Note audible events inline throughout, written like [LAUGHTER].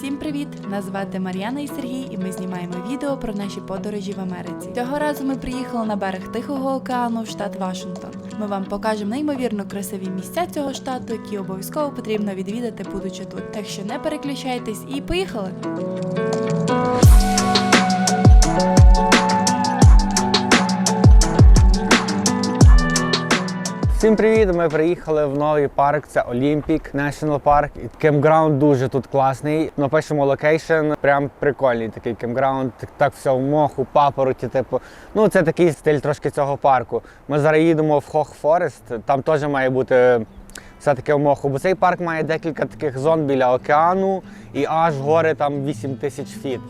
Всім привіт! Нас звати Мар'яна і Сергій, і ми знімаємо відео про наші подорожі в Америці. Цього разу ми приїхали на берег Тихого океану в штат Вашингтон. Ми вам покажемо неймовірно красиві місця цього штату, які обов'язково потрібно відвідати, будучи тут. Так що не переключайтесь і поїхали! Всім привіт! Ми приїхали в новий парк. Це Olympic National Park. Кемпграунд дуже тут класний. Напишемо локейшн. Прям прикольний такий кемпграунд. Так все в моху, папороті. Типу, ну це такий стиль трошки цього парку. Ми зараз їдемо в Хох Форест. Там теж має бути. Все таке в моху, бо цей парк має декілька таких зон біля океану і аж гори там 8 тисяч фіт.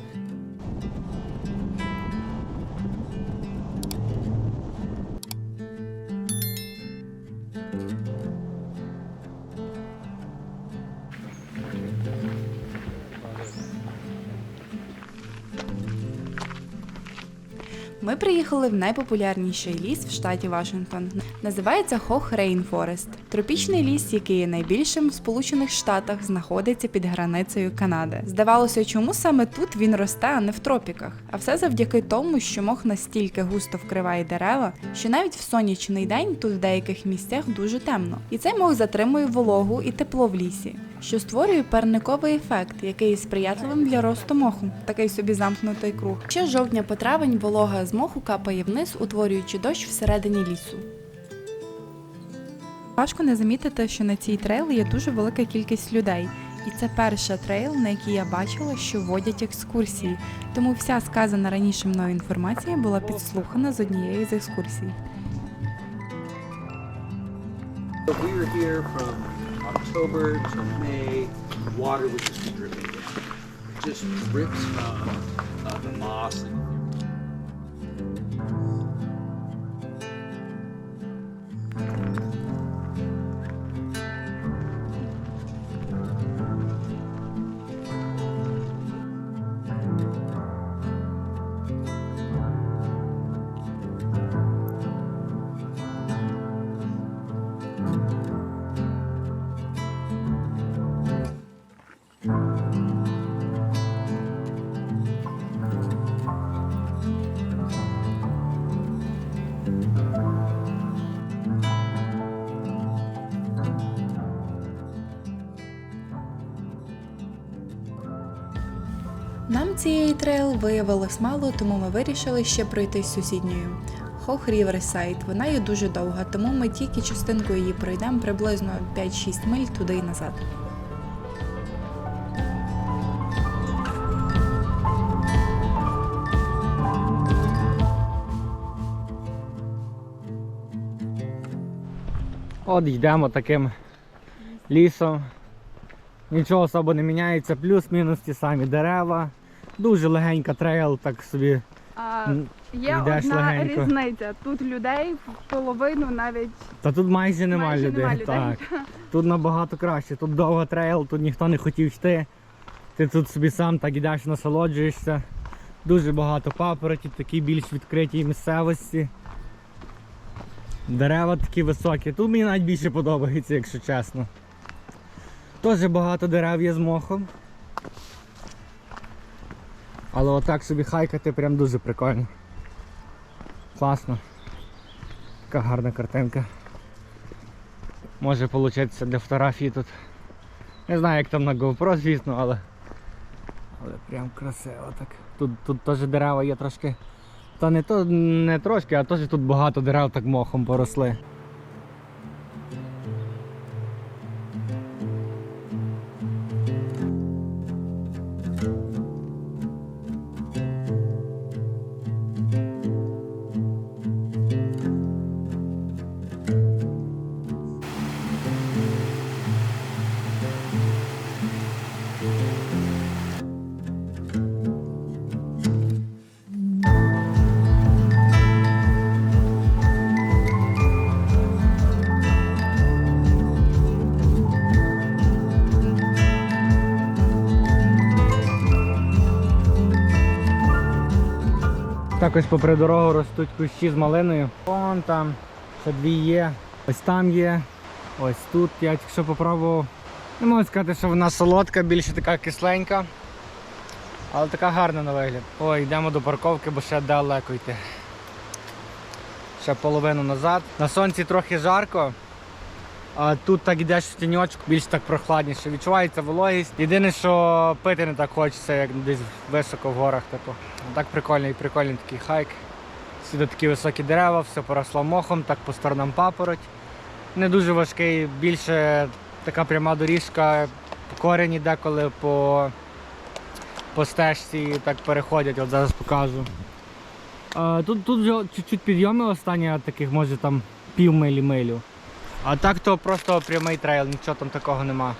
Ми приїхали в найпопулярніший ліс в штаті Вашингтон. Називається Хох Рейнфорест. Тропічний ліс, який є найбільшим в Сполучених Штатах, знаходиться під границею Канади. Здавалося, чому саме тут він росте, а не в тропіках. А все завдяки тому, що мох настільки густо вкриває дерева, що навіть в сонячний день тут в деяких місцях дуже темно. І цей мох затримує вологу і тепло в лісі, що створює парниковий ефект, який сприятливим для росту моху. Такий собі замкнутий круг. Ще з жовтня по травень волога з моху капає вниз, утворюючи дощ всередині лісу. Важко не замітити, що на цій трейл є дуже велика кількість людей. І це перша трейл, на якій я бачила, що водять екскурсії. Тому вся сказана раніше мною інформація була підслухана з однієї з екскурсій. October to May. Water would just be dripping down. It just drips from uh, the moss. And Нам цієї трейл виявилось мало, тому ми вирішили ще пройти сусідньою. Хох Ріверсайд. Вона є дуже довга, тому ми тільки частинку її пройдемо приблизно 5-6 миль туди і назад. От йдемо таким лісом. Нічого особо не міняється, плюс-мінус ті самі дерева. Дуже легенька трейл, так собі. А, є йдеш одна легенько. різниця. Тут людей в половину навіть Та тут майже нема майже людей. людей. Так. Тут набагато краще. Тут довга трейл, тут ніхто не хотів йти. Ти тут собі сам так ідеш, насолоджуєшся. Дуже багато папоротів, такі більш відкритій місцевості. Дерева такі високі. Тут мені навіть більше подобається, якщо чесно. Теж багато дерев є з мохом. Але отак собі хайкати прям дуже прикольно. Класно. Така гарна картинка. Може получитися для фотографії тут. Не знаю як там на GoPro, звісно, але. Але прям красиво так. Тут, тут теж дерева є трошки. Та не то не трошки, а теж тут багато дерев так мохом поросли. Так ось попри дорогу ростуть кущі з малиною. Вон там, ще дві є. Ось там є. Ось тут я тільки що попробував. Не можу сказати, що вона солодка, більше така кисленька. Але така гарна на вигляд. Ой, йдемо до парковки, бо ще далеко йти. Ще половину назад. На сонці трохи жарко. А тут так йдеш в тіньочку, більш так прохладніше. Відчувається вологість. Єдине, що пити не так хочеться, як десь високо в горах. Типу. Так прикольний, прикольний такий хайк. Сюди такі високі дерева, все поросло мохом, так по сторонам папороть. Не дуже важкий, більше така пряма доріжка, по корені деколи по, по стежці так переходять, от зараз покажу. А, тут, тут вже чуть-чуть підйоми останні таких, може там пів милі милю. А так то просто прямий трейл, нічого там такого нема.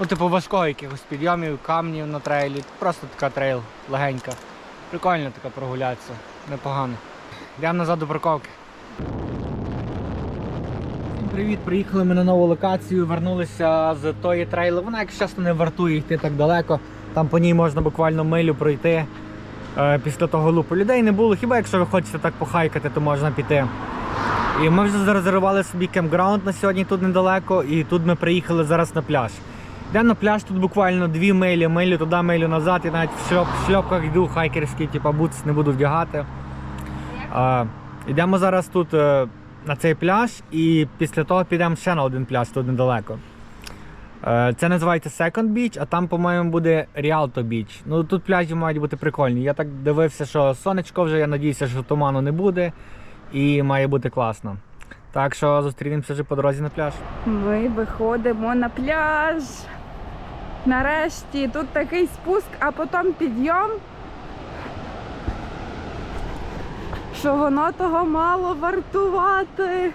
Ну, типу важкого якихось підйомів, камнів на трейлі. Просто така трейл, легенька. Прикольно така прогулятися, непогано. Йдемо назад до парковки. Всім привіт! Приїхали ми на нову локацію, вернулися з тої трейли. Вона, якщо чесно, не вартує йти так далеко. Там по ній можна буквально милю пройти. Е, Після того лупу людей не було. Хіба якщо ви хочете так похайкати, то можна піти. І ми вже зарезервували собі кемпграунд на сьогодні тут недалеко, і тут ми приїхали зараз на пляж. Йдемо на пляж, тут буквально дві милі, милю туди, милю назад. Я навіть в шльоп, шльопках йду, хайкерські, типу бутс не буду вдягати. А, йдемо зараз тут е, на цей пляж, і після того підемо ще на один пляж тут недалеко. Е, Це називається Second Beach, а там, по-моєму, буде Rialto Beach. Ну тут пляжі мають бути прикольні. Я так дивився, що сонечко вже, я надіюся, що туману не буде і має бути класно. Так що зустрінемося вже по дорозі на пляж. Ми виходимо на пляж. Нарешті тут такий спуск, а потім підйом. Що воно того мало вартувати.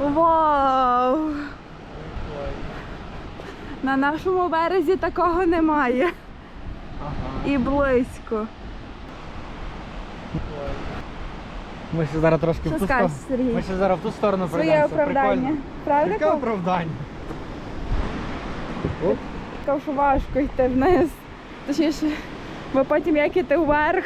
Вау! На нашому березі такого немає. І близько. Ми ще зараз трошки Що в ту скажеш, сторону. Сергій? Ми ще зараз в ту сторону Своє пройдемося. оправдання. Прикольно. Правда? Яке Ков? оправдання? Сказав, що важко йти вниз. Точніше, бо потім як іти вверх.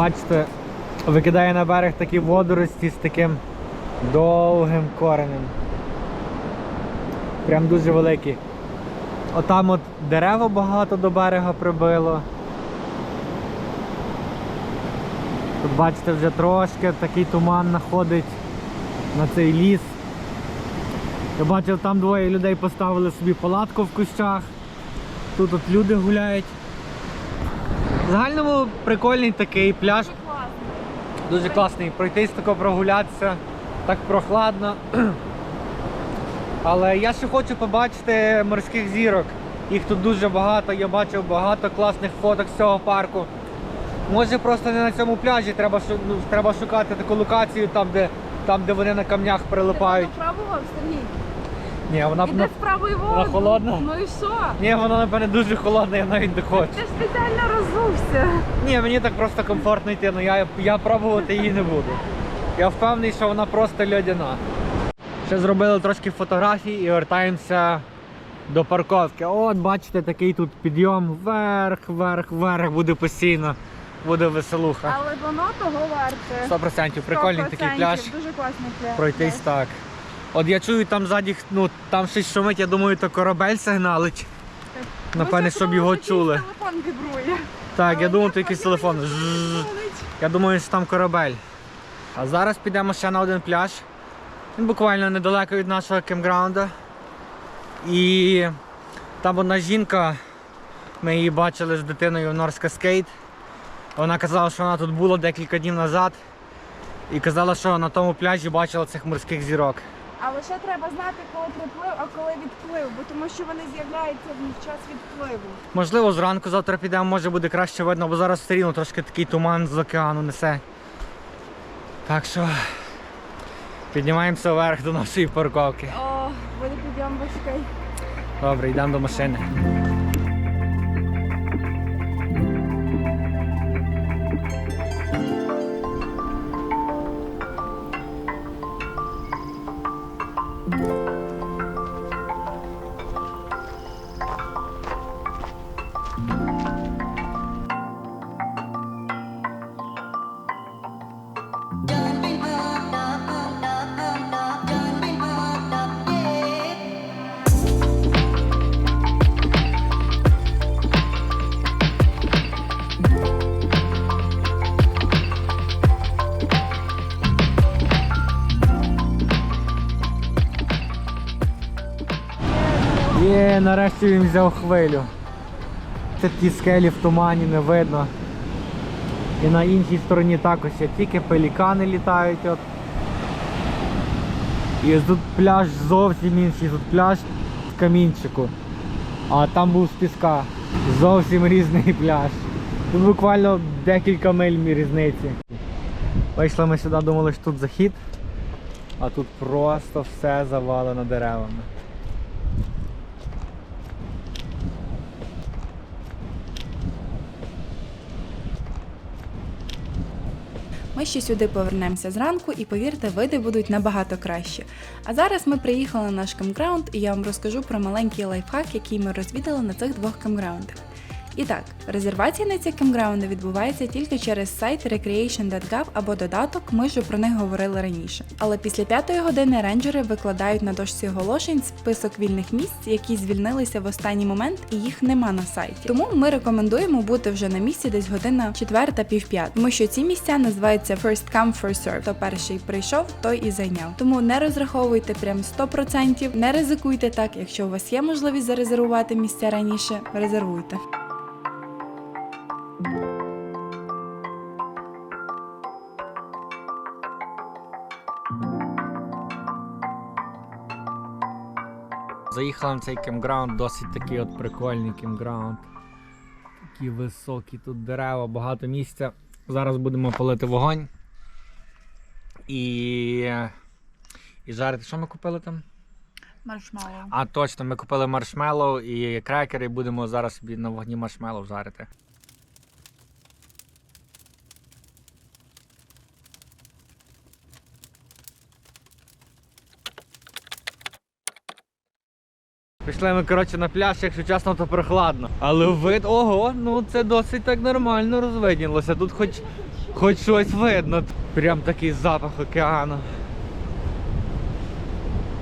Бачите, викидає на берег такі водорості з таким довгим коренем. Прям дуже великі. Отам от дерева багато до берега прибило. Тут бачите вже трошки такий туман находить на цей ліс. Я бачив, там двоє людей поставили собі палатку в кущах. Тут от люди гуляють. В загальному прикольний такий пляж. Дуже класний. Дуже класний. Пройтись тако прогулятися, так прохладно. Але я ще хочу побачити морських зірок. Їх тут дуже багато, я бачив багато класних фоток з цього парку. Може просто не на цьому пляжі, треба, ну, треба шукати таку локацію, там де, там, де вони на камнях прилипають. пробував, Сергій? Ні, вона, Іде в правий вона холодна? Ну і що? ні, вона напевне дуже холодна, я навіть не хочу. Ти ж спеціально розувся. Ні, мені так просто комфортно йти, але я, я пробувати її не буду. Я впевнений, що вона просто льодяна. Ще зробили трошки фотографій і вертаємося до парковки. От, бачите, такий тут підйом вверх, вверх, вверх буде постійно. Буде веселуха. Але воно того варте. 100% прикольний такий 100%. пляж. Дуже класний пляж. Пройтись так. От я чую там ззаді, ну там щось шумить, я думаю, то корабель сигналить. Напевне, щоб його чули. телефон вібрує. Так, я я то якийсь телефон. Жжж. Я думаю, що там корабель. А зараз підемо ще на один пляж. Він буквально недалеко від нашого кемпграунду. І там одна жінка, ми її бачили з дитиною в Норська Скейт. Вона казала, що вона тут була декілька днів назад. І казала, що на тому пляжі бачила цих морських зірок. Але ще треба знати, коли приплив, а коли відплив, бо тому що вони з'являються в час відпливу. Можливо, зранку завтра підемо, може буде краще видно, бо зараз все рівно трошки такий туман з океану несе. Так що піднімаємося вверх до нашої парковки. О, буде підйом важкий. Добре, йдемо до машини. Нарешті він взяв хвилю. Такі скелі в тумані не видно. І на іншій стороні також тільки пелікани літають. От. І тут пляж зовсім інший, тут пляж в камінчику. А там був з піска. Зовсім різний пляж. Тут буквально декілька миль різниці. Вийшли ми сюди, думали, що тут захід, а тут просто все завалено деревами. Ми ще сюди повернемося зранку, і повірте, види будуть набагато кращі. А зараз ми приїхали на наш кемпграунд, і я вам розкажу про маленький лайфхак, який ми розвідали на цих двох кемпграундах. І так, резервація на ці кемпграунди відбувається тільки через сайт recreation.gov або додаток, ми вже про них говорили раніше. Але після п'ятої години рейнджери викладають на дошці оголошень список вільних місць, які звільнилися в останній момент, і їх нема на сайті. Тому ми рекомендуємо бути вже на місці десь година четверта, півп'ята, тому що ці місця називаються first come, first serve. Хто перший прийшов, той і зайняв. Тому не розраховуйте прям 100%, не ризикуйте так. Якщо у вас є можливість зарезервувати місця раніше, резервуйте. Заїхали на цей кемграунд, досить такий от прикольний кемграунд. Такі високі тут дерева, багато місця. Зараз будемо палити вогонь. І. І жарити. Що ми купили там? Маршмеллоу. А точно, ми купили маршмеллоу і крекери, будемо зараз собі на вогні маршмеллоу жарити. Пішли ми, коротше, на пляж, якщо чесно, то прохладно. Але вид, ого, ну це досить так нормально розвиднілося. Тут хоч, хоч щось видно. Прям такий запах океану.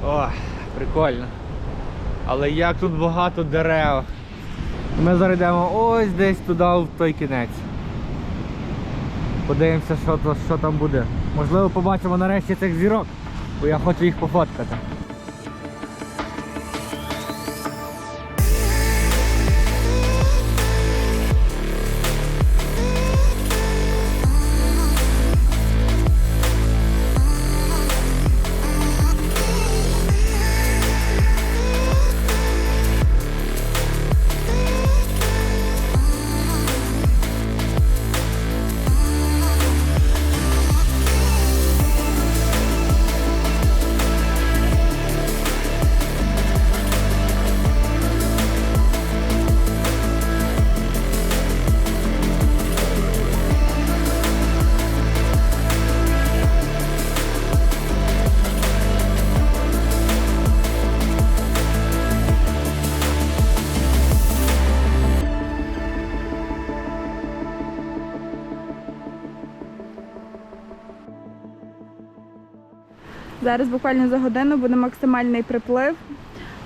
О, прикольно. Але як тут багато дерев. Ми зараз йдемо ось десь туди, в той кінець. Подивимося, що, що там буде. Можливо, побачимо нарешті цих зірок, бо я хочу їх пофоткати. Зараз буквально за годину буде максимальний приплив.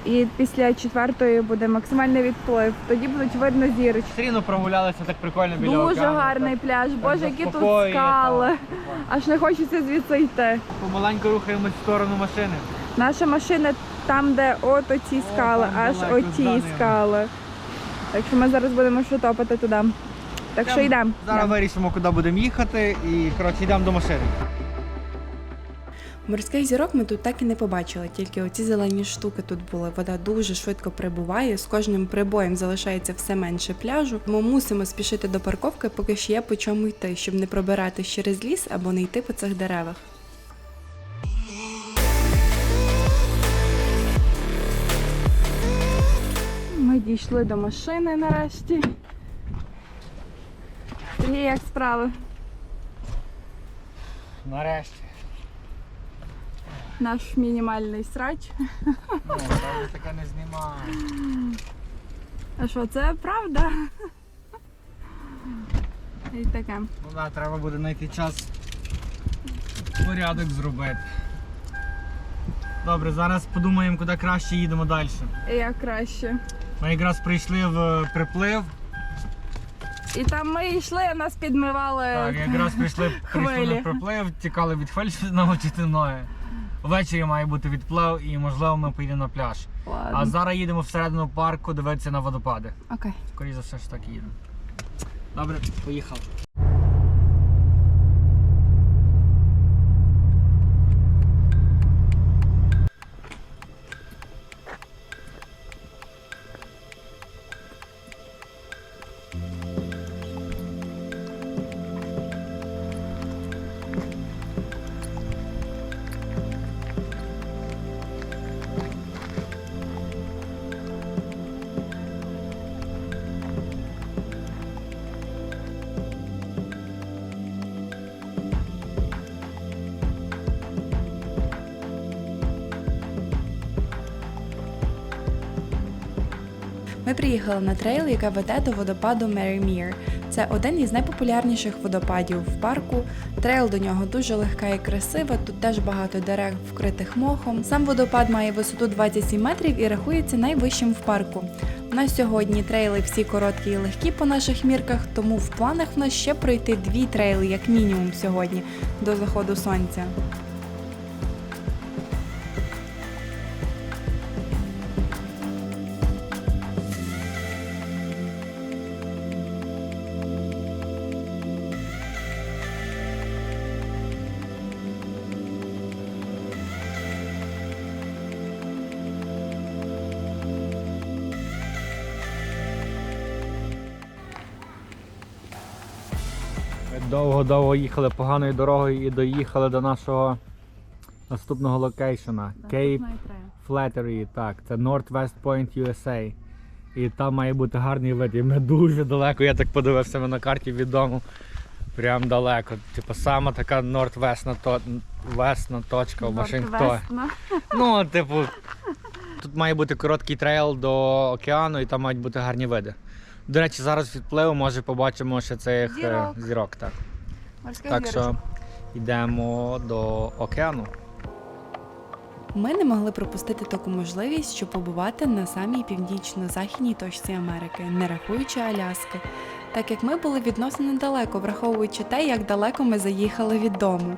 І після четвертої буде максимальний відплив. Тоді будуть видно зірочки. Все рівно прогулялися так прикольно біля Дуже океану, гарний так. пляж. Боже, які тут скали. так. Аж не хочеться звідси йти. Помаленьку рухаємось в сторону машини. Наша машина там, де от оці скали, там аж далеко, оті скали. Так що ми зараз будемо ще топати туди. Так що йдемо. Зараз йдемо. вирішимо, куди будемо їхати і коротше йдемо до машини. Морських зірок ми тут так і не побачили, тільки оці зелені штуки тут були. Вода дуже швидко прибуває, з кожним прибоєм залишається все менше пляжу. Ми мусимо спішити до парковки, поки ще є по чому йти, щоб не пробиратись через ліс або не йти по цих деревах. Ми дійшли до машини нарешті. Сергій, як справи? Нарешті. Наш мінімальний срач. Ну, таке не знімаю. А що, це правда? І таке. Ну так, треба буде знайти час порядок зробити. Добре, зараз подумаємо, куди краще їдемо далі. Як краще. Ми якраз прийшли в приплив. І там ми йшли, нас підмивали. Так, якраз прийшли, прийшли на приплив, тікали від хвиль, щоб навчити ноги. Ввечері має бути відплив і можливо ми поїдемо на пляж. А зараз їдемо всередину парку дивитися на водопади. Окей. Скоріше за все ж так і їдемо. Добре, поїхали. Ми приїхали на трейл, яка веде до водопаду Мерімір. Це один із найпопулярніших водопадів в парку. Трейл до нього дуже легка і красива. Тут теж багато дерев, вкритих мохом. Сам водопад має висоту 27 метрів і рахується найвищим в парку. У нас сьогодні трейли всі короткі і легкі по наших мірках, тому в планах в нас ще пройти дві трейли, як мінімум, сьогодні до заходу сонця. Ми довго-довго їхали поганою дорогою і доїхали до нашого наступного локейшена. Cape Flattery, так, це Northwest Point USA. І там має бути гарний вид. І ми дуже далеко, я так подивився ми на карті від дому. Прям далеко. Типу сама така Northwestна то... весна точка в Вашингтоні. Ну, типу, тут має бути короткий трейл до океану і там мають бути гарні види. До речі, зараз відпливу, може побачимо ще цих е, Зірок. зірок так. Морських Так що йдемо до океану. Ми не могли пропустити таку можливість, щоб побувати на самій північно-західній точці Америки, не рахуючи Аляски, так як ми були відносно недалеко, враховуючи те, як далеко ми заїхали від дому.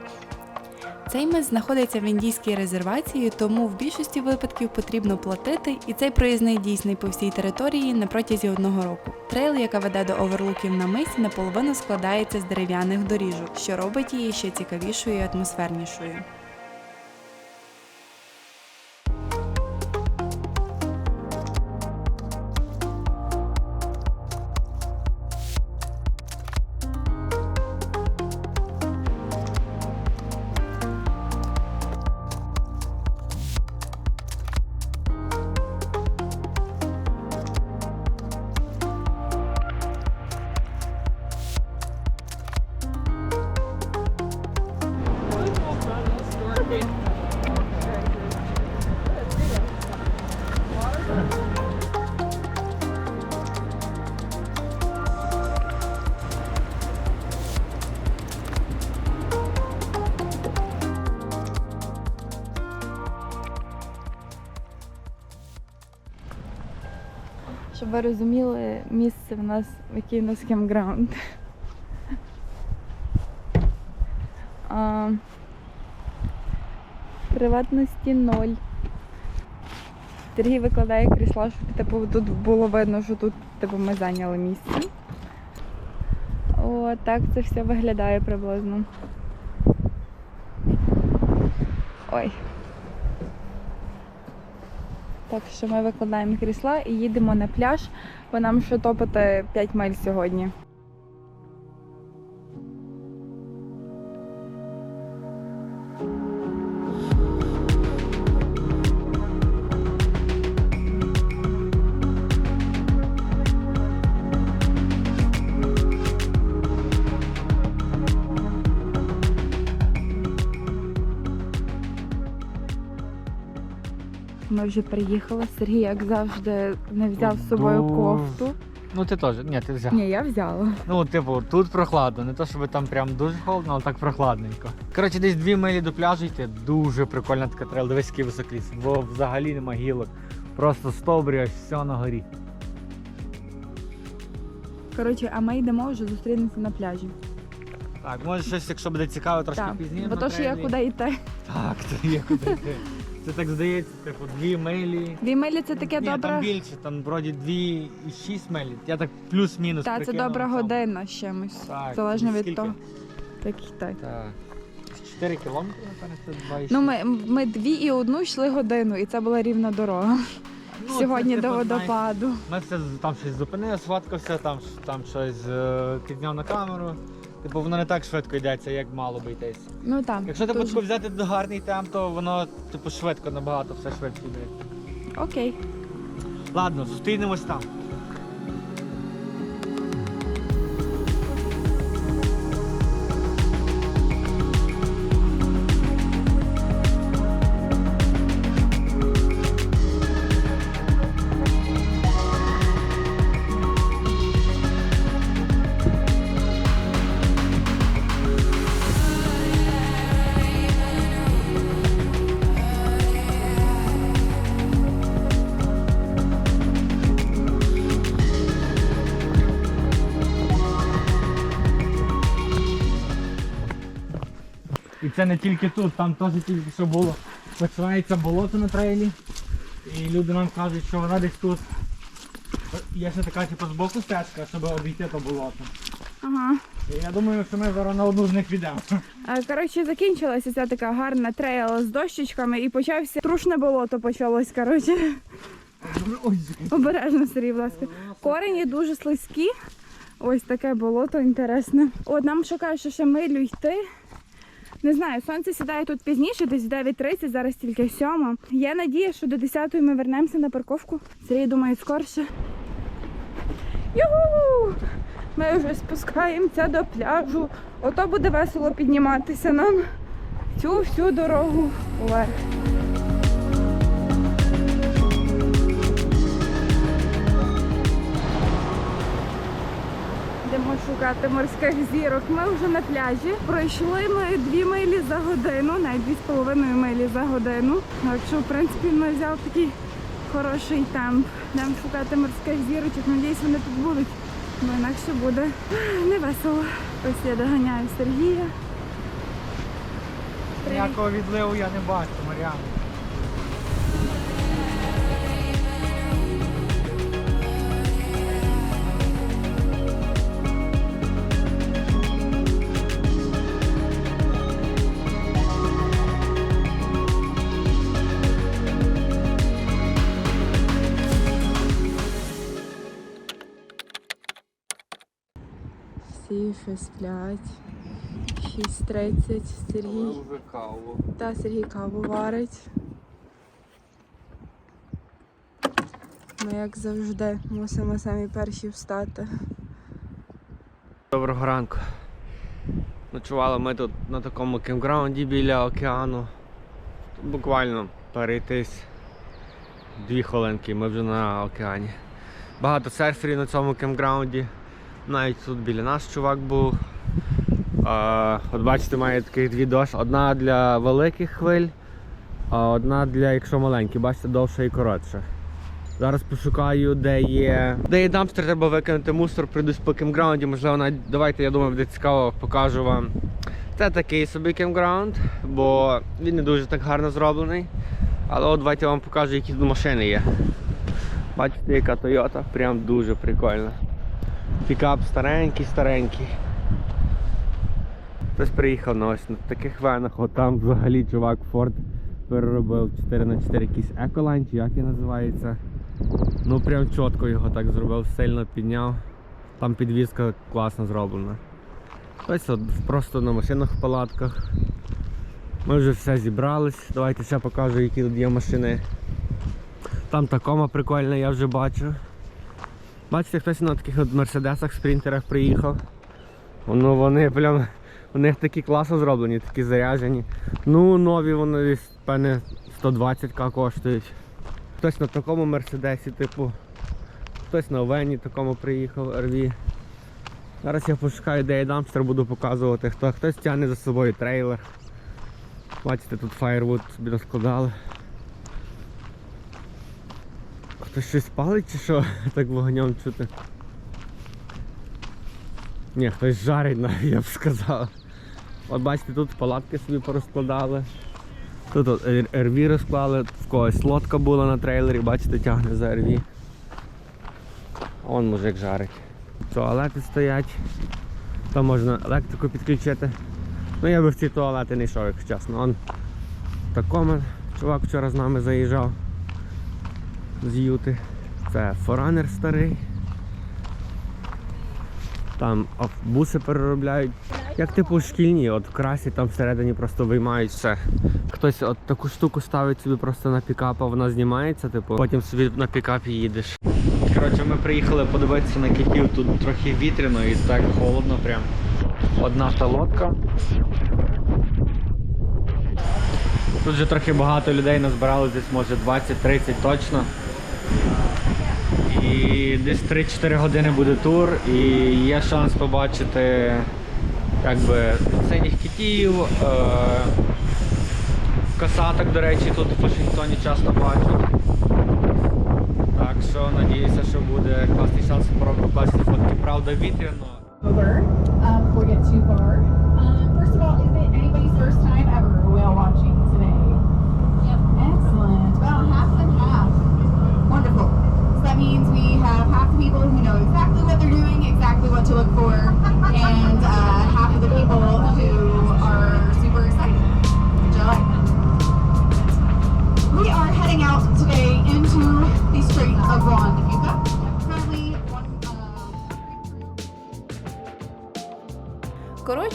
Цей мис знаходиться в індійській резервації, тому в більшості випадків потрібно платити, і цей проїзний дійсний по всій території на протязі одного року. Трейл, яка веде до оверлуків на мисі, наполовину складається з дерев'яних доріжок, що робить її ще цікавішою і атмосфернішою. Ви розуміли місце в нас, який у нас кемпграунд. А, приватності ноль. Сергій викладає крісла, щоб типу, тут було видно, що тут типу, ми зайняли місце. О, так це все виглядає приблизно. Ой. Так що ми викладаємо крісла і їдемо на пляж, бо нам ще топити 5 миль сьогодні. Ми вже приїхали. Сергій, як завжди, не взяв з собою Дуже. кофту. Ну ти теж, ні, ти взяв. Ні, я взяла. Ну, типу, тут прохладно, не то щоб там прям дуже холодно, але так прохладненько. Коротше, десь дві милі до пляжу йти. Дуже прикольна така трейл. Дивись, який високий ліс, бо взагалі нема гілок. Просто стовбрі, аж все на горі. Коротше, а ми йдемо вже зустрінемося на пляжі. Так, може щось, якщо буде цікаво, трошки Так, пізніше. бо на то, що є трейлі. куди йти. Так, то є куди йти. [LAUGHS] Це так здається, типу, дві милі. Дві милі це таке Ні, добре. там більше, там вроді дві і шість милі. Я так плюс-мінус Та це прикинув добра на година з чимось. Так, Залежно від скільки? того, як йти. Так. 4 кілометри, напевно, це 2,6. Ну, ми, ми дві і одну йшли годину, і це була рівна дорога. Ну, Сьогодні це, до типу, водопаду. Ми все з- там щось зупинили, сфоткався, там, там щось е, підняв на камеру. Типу воно не так швидко йдеться, як мало би йтись. Ну так. Якщо типу дуже. таку взяти до гарний темп, то воно типу швидко набагато все швидко йде. Окей. Ладно, зустрінемось там. Це не тільки тут, там теж тільки що було. Починається болото на трейлі. І люди нам кажуть, що вона десь тут. Є ще така типу, з боку стежка, щоб обійти то болото. Ага. І я думаю, що ми зараз на одну з них підемо. Коротше, закінчилася ця така гарна трейл з дощечками і почався трушне болото почалось. Коротше, Ой, обережно Сергій, будь ласка. Корені дуже слизькі. Ось таке болото інтересне. От нам шукає, що ще милю йти. Не знаю, сонце сідає тут пізніше, десь 9.30, зараз тільки 7. Є надія, що до 10 ми вернемося на парковку. Сергій думає, скорше. Югу! Ми вже спускаємося до пляжу. Ото буде весело підніматися нам цю всю дорогу вверх. Шукати морських зірок. Ми вже на пляжі. Пройшли ми дві милі за годину, навіть дві з половиною милі за годину. Так що, в принципі, ми взяв такий хороший темп. Йдемо шукати морських зірочок. Надіюсь, вони тут будуть. Бо інакше буде не весело. Ось я доганяю Сергія. Ніякого відливу я не бачу, Мар'яна. Всі ще сплять. 6.30. Сергій. вже каву. Та Сергій каву варить. Ми, як завжди, мусимо самі перші встати. Доброго ранку. Ночували ми тут на такому кемпграунді біля океану. Тут буквально перейтись дві хвилинки, ми вже на океані. Багато серферів на цьому кемпграунді. Навіть тут біля нас чувак був. А, от бачите, має таких дві дошки. Одна для великих хвиль, а одна для якщо маленькі, бачите, довша і коротша. Зараз пошукаю, де є. Де є дампстер, треба викинути мусор, прийдусь по кемпграунді, можливо, навіть давайте, я думаю, буде цікаво, покажу вам. Це такий собі кемпграунд, бо він не дуже так гарно зроблений. Але от давайте я вам покажу, які тут машини є. Бачите, яка Toyota, прям дуже прикольна. Пікап старенький, старенький. Хтось приїхав на ось на таких венах, от там взагалі чувак Ford переробив 4 на 4 якийсь еколайн, як він називається. Ну прям чітко його так зробив, сильно підняв. Там підвізка класно зроблена. Ось от просто на машинах в палатках. Ми вже все зібрались. Давайте ще покажу, які тут є машини. Там такома прикольна, я вже бачу. Бачите, хтось на таких от мерседесах, спринтерах приїхав. Ну вони прям. У них такі класно зроблені, такі заряджені. Ну, нові вони певне, 120к коштують. Хтось на такому мерседесі, типу. Хтось на Овені такому приїхав, RV. Зараз я пошукаю, де я дамстер буду показувати. Хто, хтось тягне за собою трейлер. Бачите, тут Firewood собі розкладали. Хтось щось палить чи що? [LAUGHS] Так вогнем чути. Ні, хтось жарить навіть, я б сказав. От бачите, тут палатки собі порозкладали. Тут от RV розклали, в когось лодка була на трейлері, бачите, тягне за RV. Вон мужик жарить. Туалети стоять. Там можна електрику підключити. Ну я би в ці туалети не йшов, якщо чесно. Он такому чувак вчора з нами заїжджав з Юти. Це форанер старий. Там автобуси переробляють. Як типу шкільні, от красі там всередині просто виймають все. Хтось от таку штуку ставить собі просто на пікап, а вона знімається, типу, потім собі на пікапі їдеш. Коротше, ми приїхали подивитися на китів, тут трохи вітряно і так холодно прям. Одна та лодка. Тут вже трохи багато людей назбирали, десь може 20-30 точно. І десь 3-4 години буде тур, і є шанс побачити синіх китів. Е- косаток, до речі, тут в Вашингтоні часто бачу. Так що надіюся, що буде класний шанс побачити фотки. Правда, вітряно. Know exactly what they're doing, exactly what to look for, and uh,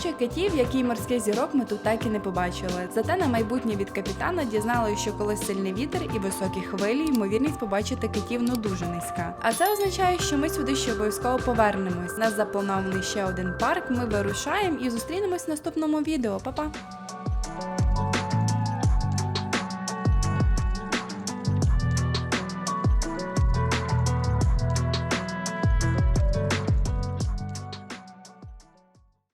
Uh, китів, який морський зірок, ми тут так і не побачили. Зате на майбутнє від капітана дізнали, що коли сильний вітер і високі хвилі, ймовірність побачити китів ну дуже низька. А це означає, що ми сюди ще обов'язково повернемось. Нас запланований ще один парк. Ми вирушаємо і зустрінемось в наступному відео. Па-па!